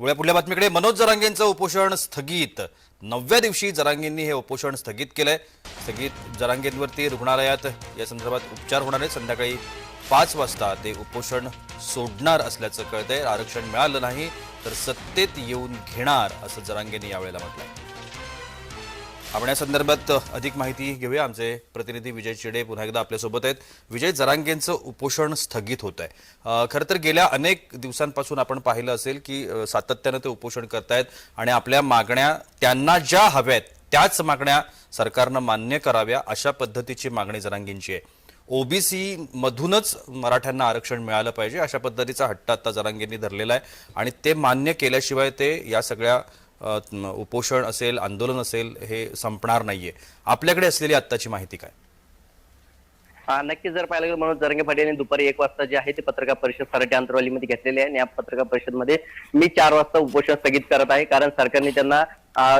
वळ्या पुढल्या बातमीकडे. मनोज जरांगेंचं उपोषण स्थगित. नवव्या दिवशी जरांगेंनी हे उपोषण स्थगित केलंय. स्थगित जरांगेंवरती रुग्णालयात या संदर्भात उपचार होणार आहेत. संध्याकाळी पाच वाजता ते उपोषण सोडणार असल्याचं कळतंय. आरक्षण मिळालं नाही तर सत्तेत येऊन घेणार असं जरांगेंनी यावेळेला म्हटलंय. आपण या संदर्भात अधिक माहिती घेऊया. आमचे प्रतिनिधी विजय चिडे पुन्हा एकदा आपल्यासोबत आहेत. विजय जरांगेंचं उपोषण स्थगित होत आहे खरं तर गेल्या अनेक दिवसांपासून आपण पाहिलं असेल की सातत्यानं ते उपोषण करतायत आणि आपल्या मागण्या त्यांना ज्या हव्यात त्याच मागण्या सरकारनं मान्य कराव्या अशा पद्धतीची मागणी जरांगेंची आहे. ओबीसी मधूनच मराठ्यांना आरक्षण मिळालं पाहिजे अशा पद्धतीचा हट्ट आता जरांगेंनी धरलेला आहे आणि ते मान्य केल्याशिवाय ते या सगळ्या उपोषण असेल आंदोलन असेल हे संपणार नाहीये. आपल्याकडे असलेली आत्ताची माहिती काय? हा नक्कीच जर पाहिलं गेलं म्हणून जरंगे पाटील यांनी दुपारी एक वाजता जे आहे ते पत्रकार परिषद सराटी अंतरवालीमध्ये घेतलेली आहे आणि या पत्रकार परिषदमध्ये मी चार वाजता उपोषण स्थगित करत आहे कारण सरकारने त्यांना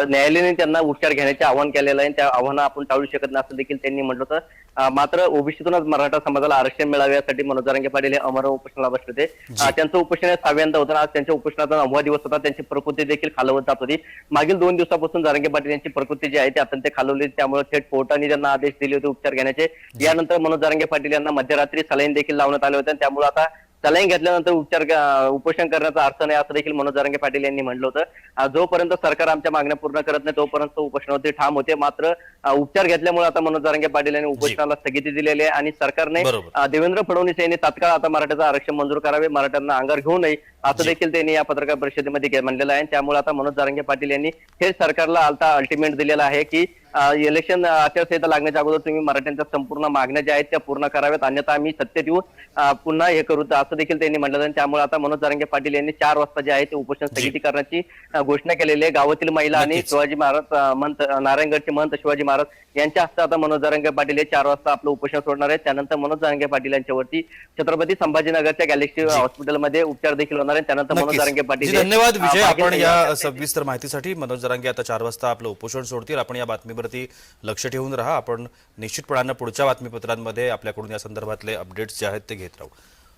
न्यायालयाने त्यांना उपचार घेण्याचे आवाहन केलेलं आहे त्या आव्हानं आपण टाळू शकत नाही असं देखील त्यांनी म्हटलं होतं. मात्र ओबीसीतूनच मराठा समाजाला आरक्षण मिळावे यासाठी मनोज जरांगे पाटील हे अमर उपोषणाला बसले होते. त्यांचं उपोषण हे सहाव्यांदा होतं आज त्यांच्या उपोषणाचा नववा दिवस होता. त्यांची प्रकृती देखील खालवत जात होती. मागील दोन दिवसापासून जरांगे पाटील यांची प्रकृती जी आहे ती अत्यंत खालवली त्यामुळे थेट कोर्टाने त्यांना आदेश दिले होते उपचार घेण्याचे यानंतर मनोज जरांगे पाटील यांना मध्यरात्री सलाईन देखील लावण्यात आले होते त्यामुळे आता सलाईन घेतल्यानंतर उपचार उपोषण करण्याचा अर्थ नाही असं देखील मनोज जरांगे पाटील यांनी म्हटलं होतं. जोपर्यंत सरकार आमच्या मागण्या पूर्ण करत नाही तोपर्यंत उपोषणावरती ठाम होते. मात्र उपचार घेतल्यामुळे आता मनोज जरांगे पाटील यांनी उपोषणाला स्थगिती दिलेली आहे आणि सरकारने देवेंद्र फडणवीस यांनी तात्काळ आता मराठ्याचं आरक्षण मंजूर करावे मराठ्यांना अंगावर घेऊ नये असं देखील त्यांनी या पत्रकार परिषदेमध्ये म्हणलेलं आहे. त्यामुळे आता मनोज जारंगे पाटील यांनी हे सरकारला आता अल्टिमेट दिलेला आहे की इलेक्शन आचारसंहिता लागण्याच्या अगोदर तुम्ही मराठ्यांच्या संपूर्ण मागण्या ज्या आहेत त्या पूर्ण कराव्यात. अन्यथा आम्ही येऊन अं, पुन्हा हे करू. असं देखील त्यांनी म्हटलं आहे त्यामुळे आता मनोज जारंगे पाटील यांनी चार वाजता जे आहे ते उपोषण स्थगिती करण्याची घोषणा केलेली आहे. गावातील महिला आणि. शिवाजी महाराज महंत नारायणगडचे महंत शिवाजी महाराज यांच्या हस्ते आता मनोज जारंगे पाटील हे चार वाजता आपलं उपोषण सोडणार आहेत. त्यानंतर मनोज जारंगे पाटील यांच्यावरती छत्रपती संभाजीनगरच्या गॅलेक्सी हॉस्पिटलमध्ये उपचार देखील होणार आहेत. त्यानंतर मनोज. जारंगे पाटील धन्यवाद. विजय आपण या सविस्तर माहितीसाठी मनोज जरांगे आता चार वाजता आपलं उपोषण सोडतील. आपण या बातमीवरती लक्ष ठेवून राहा. आपण निश्चितपणानं पुढच्या बातमीपत्रांमध्ये आपल्याकडून या संदर्भातले अपडेट्स जे आहेत ते घेत राहू.